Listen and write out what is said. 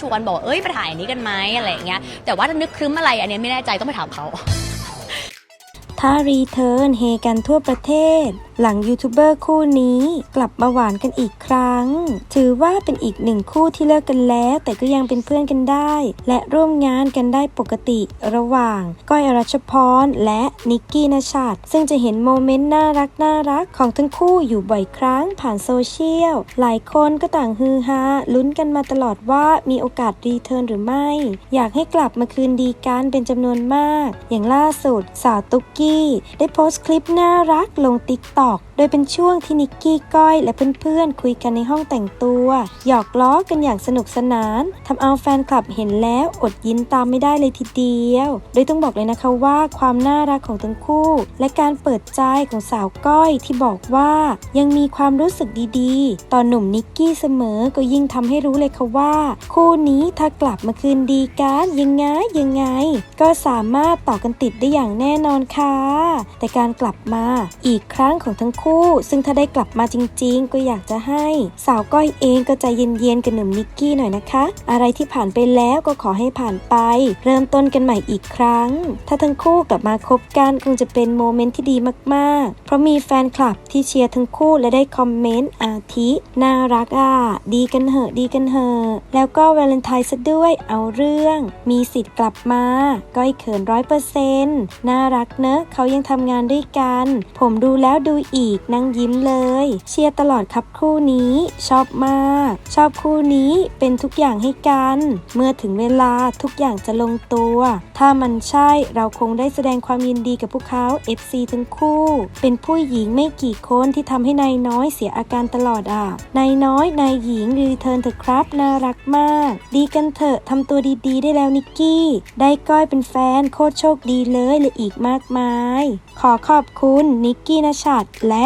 ชวนบอกเอ้ยไปถ่ายอันนี้กันไหมอะไรอย่างเงี้ยแต่ว่าถ้านึกครึ้มอะไรอันนี้ไม่แน่ใจต้องไปถามเขา ถ้ารีเทิร์นเฮกันทั่วประเทศ หลังยูทูบเบอร์คู่นี้กลับมาหวานกันอีกครั้ง ถือว่าเป็นอีกหนึ่งคู่ที่เลิกกันแล้ว แต่ก็ยังเป็นเพื่อนกันได้ และร่วมงานกันได้ปกติระหว่าง ก้อยอรัชพรและนิกกี้นชัดซึ่งจะเห็นโมเมนต์น่ารักน่ารักของทั้งคู่อยู่บ่อยครั้งผ่านโซเชียล หลายคนก็ต่างฮือฮาลุ้นกันมาตลอดว่ามีโอกาสรีเทิร์นหรือไม่ อยากให้กลับมาคืนดีกันเป็นจำนวนมาก อย่างล่าสุดสาวตุ๊กกี้ ได้โพสต์คลิปน่ารักลงติ๊กต็อกอกโดยเป็นช่วงที่นิกกี้ก้อยและเพื่อนๆ คุยกันในห้องแต่งตัว หยอกล้อกันอย่างสนุกสนานทำเอาแฟนคลับเห็นแล้วอดยิ้มตามไม่ได้เลยทีเดียว โดยต้องบอกเลยนะคะว่าความน่ารักของทั้งคู่ และการเปิดใจของสาวก้อยที่บอกว่ายังมีความรู้สึกดีๆ ต่อหนุ่มนิกกี้เสมอก็ยิ่งทำให้รู้เลยค่ะว่า คู่นี้ถ้ากลับมาคืนดีกันยังไงยังไง ก็สามารถต่อกันติดได้อย่างแน่นอนค่ะแต่การกลับมาอีกครั้งของทั้งคู่ซึ่งถ้าได้กลับมาจริง ๆ ก็อยากจะให้ สาวก้อยเองก็ใจเย็นๆกับหนุ่มนิกกี้หน่อยนะคะ อะไรที่ผ่านไปแล้วก็ขอให้ผ่านไป เริ่มต้นกันใหม่อีกครั้ง ถ้าทั้งคู่กลับมาคบกันคงจะเป็นโมเมนต์ที่ดีมาก ๆ เพราะมีแฟนคลับที่เชียร์ทั้งคู่และได้คอมเมนต์อาทิน่ารักอะดีกันเหอะดีกันเหอะแล้วก็วาเลนไทน์ซะด้วยเอาเรื่อง มีสิทธิ์กลับมา ก้อยเขินร้อยเปอร์เซ็นต์น่ารักเนอะเขายังทำงานด้วยกัน ผมดูแล้วดูอีกนั่งยิ้มเลย เชียร์ตลอดครับคู่นี้ ชอบมาก ชอบคู่นี้เป็นทุกอย่างให้กัน เมื่อถึงเวลาทุกอย่างจะลงตัว ถ้ามันใช่เราคงได้แสดงความยินดีกับพวกเขา FC ทั้งคู่ เป็นผู้หญิงไม่กี่คนที่ทำให้นายน้อยเสียอาการตลอดอะนายน้อยนายหญิงรีเทิร์นเถอะครับน่ารักมาก ดีกันเถอะทำตัวดีๆ ได้แล้วนิกกี้ ได้ก้อยเป็นแฟนโคตรโชคดีเลยและอีกมากมาย ขอขอบคุณนิกกี้นชัดและ